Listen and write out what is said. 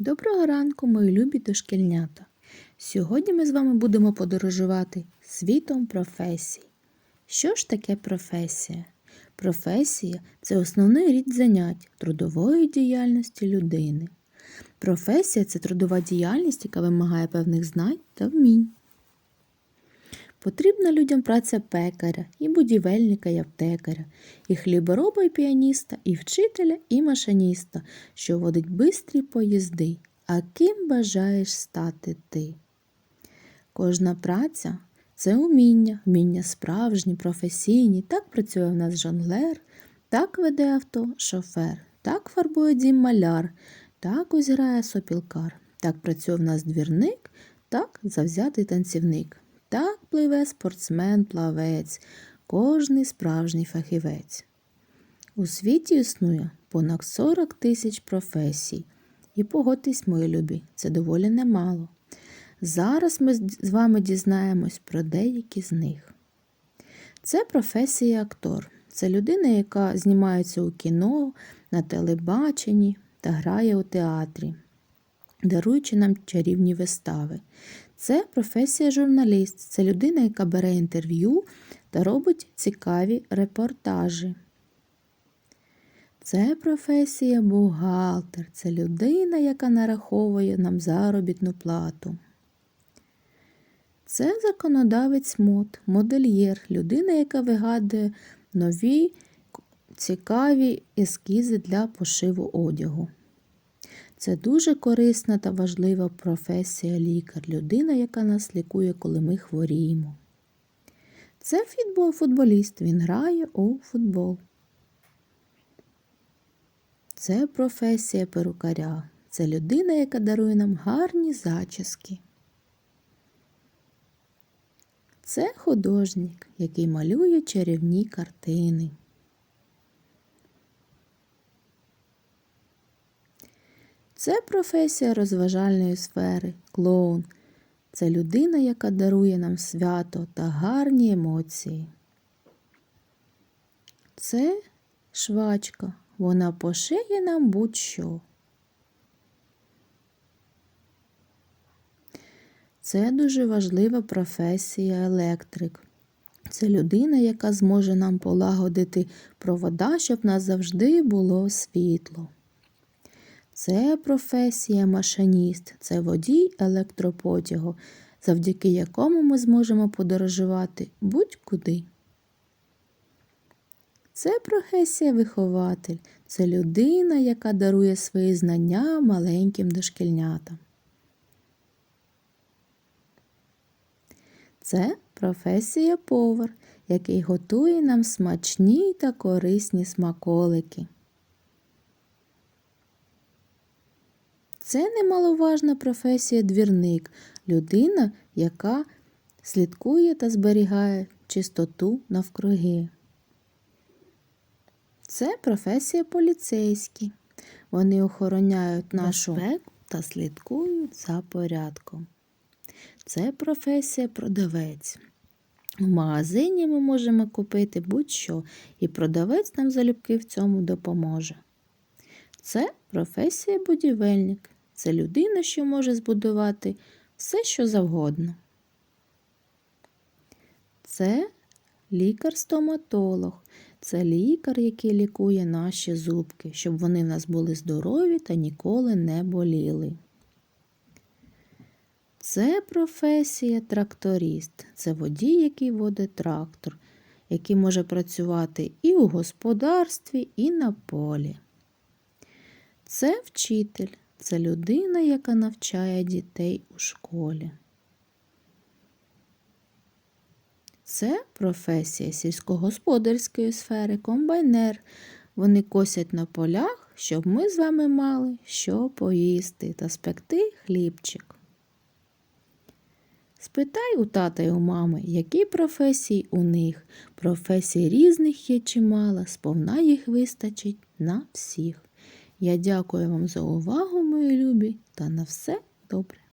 Доброго ранку, мої любі дошкільнята! Сьогодні ми з вами будемо подорожувати світом професій. Що ж таке професія? Професія це основний рід занять трудової діяльності людини. Професія це трудова діяльність, яка вимагає певних знань та вмінь. Потрібна людям праця пекаря, і будівельника, і аптекаря, і хлібороба, і піаніста, і вчителя, і машиніста, що водить бистрі поїзди. А ким бажаєш стати ти? Кожна праця це уміння, вміння справжні, професійні. Так працює в нас жонглер, так веде авто шофер, так фарбує дім маляр, так ось сопілкар, так працює в нас двірник, так завзятий танцівник. Так пливе спортсмен-плавець, кожний справжній фахівець. У світі існує понад 40 тисяч професій. І погодьтесь, мої любі, це доволі немало. Зараз ми з вами дізнаємось про деякі з них. Це професія актор. Це людина, яка знімається у кіно, на телебаченні та грає у театрі, даруючи нам чарівні вистави. Це професія журналіст. Це людина, яка бере інтерв'ю та робить цікаві репортажі. Це професія бухгалтер. Це людина, яка нараховує нам заробітну плату. Це законодавець мод, модельєр, людина, яка вигадує нові цікаві ескізи для пошиву одягу. Це дуже корисна та важлива професія лікар, людина, яка нас лікує, коли ми хворіємо. Це футбол, футболіст, він грає у футбол. Це професія перукаря. Це людина, яка дарує нам гарні зачіски. Це художник, який малює чарівні картини. Це професія розважальної сфери, клоун. Це людина, яка дарує нам свято та гарні емоції. Це швачка. Вона пошиє нам будь-що. Це дуже важлива професія електрик. Це людина, яка зможе нам полагодити провода, щоб нас завжди було світло. Це професія машиніст, це водій електропотягу, завдяки якому ми зможемо подорожувати будь-куди. Це професія вихователь, це людина, яка дарує свої знання маленьким дошкільнятам. Це професія повар, який готує нам смачні та корисні смаколики. Це немаловажна професія двірник, людина, яка слідкує та зберігає чистоту навкруги. Це професія поліцейські. Вони охороняють нашу безпеку та слідкують за порядком. Це професія продавець. У магазині ми можемо купити будь-що, і продавець нам залюбки в цьому допоможе. Це професія будівельник. Це людина, що може збудувати все, що завгодно. Це лікар-стоматолог. Це лікар, який лікує наші зубки, щоб вони в нас були здорові та ніколи не боліли. Це професія тракторист. Це водій, який водить трактор, який може працювати і у господарстві, і на полі. Це вчитель. Це людина, яка навчає дітей у школі. Це професія сільськогосподарської сфери, комбайнер. Вони косять на полях, щоб ми з вами мали що поїсти та спекти хлібчик. Спитай у тата й у мами, які професії у них. Професій різних є чимало, сповна їх вистачить на всіх. Я дякую вам за увагу, мої любі, та на все добре.